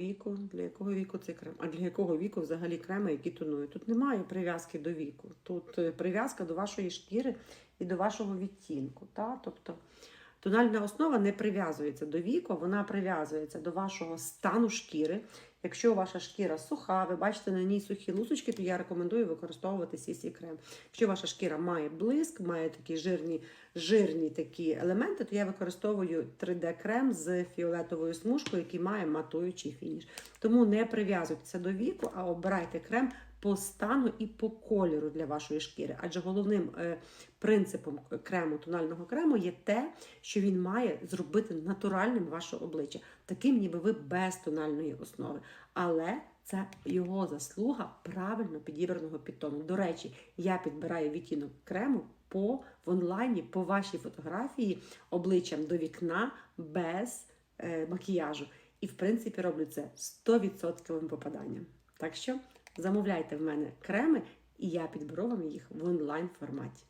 віку? Для якого віку цей крем? А для якого віку взагалі креми, які тонують? Тут немає прив'язки до віку. Тут е, прив'язка до вашої шкіри і до вашого відтінку. Та? Тобто тональна основа не прив'язується до віку, вона прив'язується до вашого стану шкіри. Якщо ваша шкіра суха, ви бачите на ній сухі лусочки, то я рекомендую використовувати CC крем. Якщо ваша шкіра має блиск, має такі жирні, жирні такі елементи, то я використовую 3D крем з фіолетовою смужкою, який має матуючий фініш. Тому не прив'язуйтеся до віку, а обирайте крем по стану і по кольору для вашої шкіри. Адже головним е, принципом крему, тонального крему є те, що він має зробити натуральним ваше обличчя, таким, ніби ви без тональної основи. Але це його заслуга правильно підібраного підтону. До речі, я підбираю відтінок крему по в онлайні по вашій фотографії обличчям до вікна без е, макіяжу. І, в принципі, роблю це 100% попаданням. Так що замовляйте в мене креми, і я підберу вам їх в онлайн форматі.